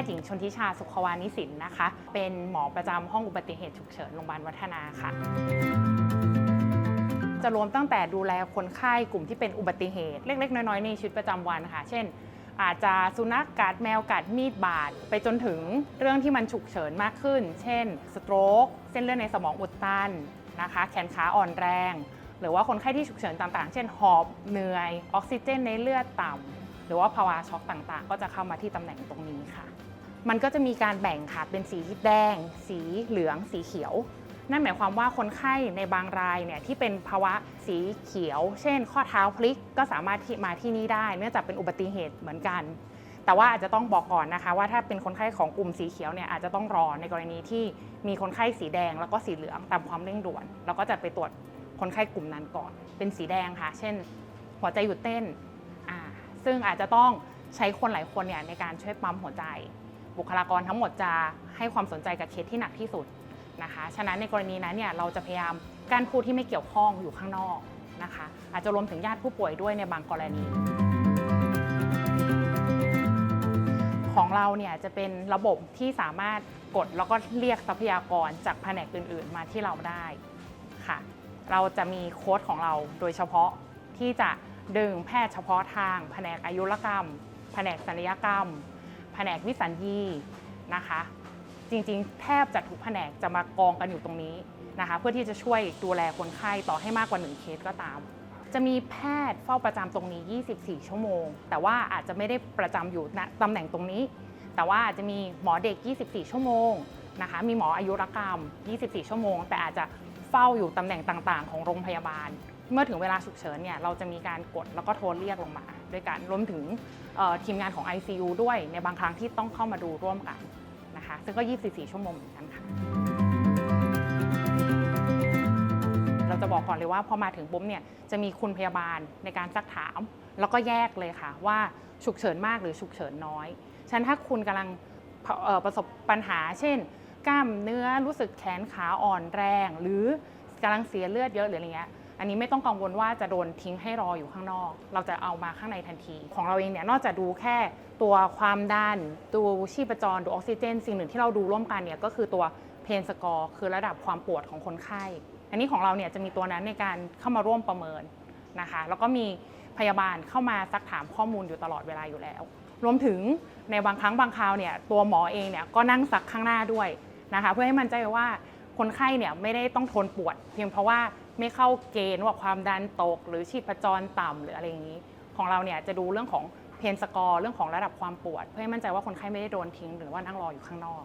ทย์หญิงชนทิชาสุขวานิสินนะคะ เป็นหมอประจำห้องอุบัติเหตุฉุกเฉินโรงพยาบาลวัฒนาค่ะ จะรวมตั้งแต่ดูแลคนไข้กลุ่มที่เป็นอุบัติเหตุ เล็ก ๆ น้อย ๆ ในชีวิตประจำวันค่ะ เช่น อาจจะสุนัขกัดแมวกัดมีดบาดไปจนถึงเรื่องที่มันฉุกเฉินมากขึ้น เช่น สโตรกเส้นเลือดในสมองอุดตันนะคะ แขนขาอ่อนแรง หรือว่าคนไข้ที่ฉุกเฉินต่างๆ เช่น หอบเหนื่อย ออกซิเจนในเลือดต่ำหรือว่าภาวะช็อกต่างๆ ก็จะเข้ามาที่ตำแหน่งตรงนี้ค่ะ มันก็จะมีการแบ่งค่ะเป็นสีแดง สีเหลือง สีเขียว นั่นหมายความว่าคนไข้ในบางรายเนี่ยที่เป็นภาวะสีเขียว เช่น ข้อเท้าพลิกก็สามารถที่มาที่นี่ได้ เนื่องจากเป็นอุบัติเหตุเหมือนกัน แต่ว่าอาจจะต้องบอกก่อนนะคะ ว่าถ้าเป็นคนไข้ของกลุ่มสีเขียวเนี่ยอาจจะต้องรอในกรณีที่มีคนไข้สีแดงแล้วก็สีเหลืองตามความเร่งด่วน แล้วก็จะไปตรวจคนไข้กลุ่มนั้นก่อน เป็นสีแดงค่ะ เช่น หัวใจหยุดเต้นซึ่งอาจจะต้องใช้คนหลายคนเนี่ยในการช่วยปั๊มหัวใจ บุคลากรทั้งหมดจะให้ความสนใจกับเคสที่หนักที่สุดนะคะ ฉะนั้นในกรณีนั้นเนี่ยเราจะพยายามการผู้ที่ไม่เกี่ยวข้องอยู่ข้างนอกนะคะ อาจจะรวมถึงญาติผู้ป่วยด้วยในบางกรณี ของเราเนี่ยจะเป็นระบบที่สามารถกดแล้วก็เรียกทรัพยากรจากแผนกอื่น ๆ มาที่เราได้ค่ะ เราจะมีโค้ดของเราโดยเฉพาะที่จะดึงแพทย์เฉพาะทาง แผนกอายุรกรรม แผนกศัลยกรรม ผนกวิสัญญีนะคะ จริงๆ แทบจะทุกแผนกจะมากองกันอยู่ตรงนี้นะคะ เพื่อที่จะช่วยดูแลคนไข้ต่อให้มากกว่า 1 เคสก็ตาม จะมีแพทย์เฝ้าประจำตรงนี้ 24 ชั่วโมง แต่ว่าอาจจะไม่ได้ประจำอยู่ณตำแหน่งตรงนี้ แต่ว่าอาจจะมีหมอเด็ก 24 ชั่วโมงนะคะ มีหมออายุรกรรม 24 ชั่วโมง แต่อาจจะเฝ้าอยู่ตำแหน่งต่างๆ ของโรงพยาบาล เมื่อถึงเวลาฉุกเฉินเนี่ยเราจะมีการกดแล้วก็โทรเรียกลงมา ด้วยกัน รวมถึงทีมงานของ ICU ด้วยในบางครั้งที่ต้องเข้ามาดูร่วมกันนะคะ ซึ่งก็ 24 ชั่วโมงเหมือนกันค่ะ เราจะบอกก่อนเลยว่าพอมาถึงปุ๊บเนี่ยจะมีคุณพยาบาลในการซักถาม แล้วก็แยกเลยค่ะว่าฉุกเฉินมากหรือฉุกเฉินน้อย ฉะนันถ้าคุณกำลังประสบปัญหา เช่น กล้ามเนื้อรู้สึกแขนขาอ่อนแรง หรือกำลังเสียเลือดเยอะหรืออะไรเงี้ย อันนี้ไม่ต้องกังวลว่าจะโดนทิ้งให้รออยู่ข้างนอก เราจะเอามาข้างในทันที ของเราเองเนี่ยนอกจากดูแค่ตัวความดันดูชีพจรดูออกซิเจน สิ่งหนึ่งที่เราดูร่วมกันเนี่ยก็คือตัวเพนสกอร์คือระดับความปวดของคนไข้ อันนี้ของเราเนี่ยจะมีตัวนั้นในการเข้ามาร่วมประเมินนะคะแล้วก็มีพยาบาลเข้ามาซักถามข้อมูลอยู่ตลอดเวลาอยู่แล้ว รวมถึงในบางครั้งบางคราวเนี่ยตัวหมอเองเนี่ยก็นั่งซักข้างหน้าด้วยนะคะเพื่อให้มั่นใจว่าคนไข้เนี่ยไม่ได้ต้องทนปวด เพียงเพราะว่า ไม่เข้าเกณฑ์ว่าความดันตก หรือชีพจรต่ำหรืออะไรอย่างนี้ ของเราเนี่ยจะดูเรื่องของเพนสกอร์เรื่องของระดับความปวด เพื่อให้มั่นใจว่าคนไข้ไม่ได้โดนทิ้ง หรือว่านั่งรออยู่ข้างนอก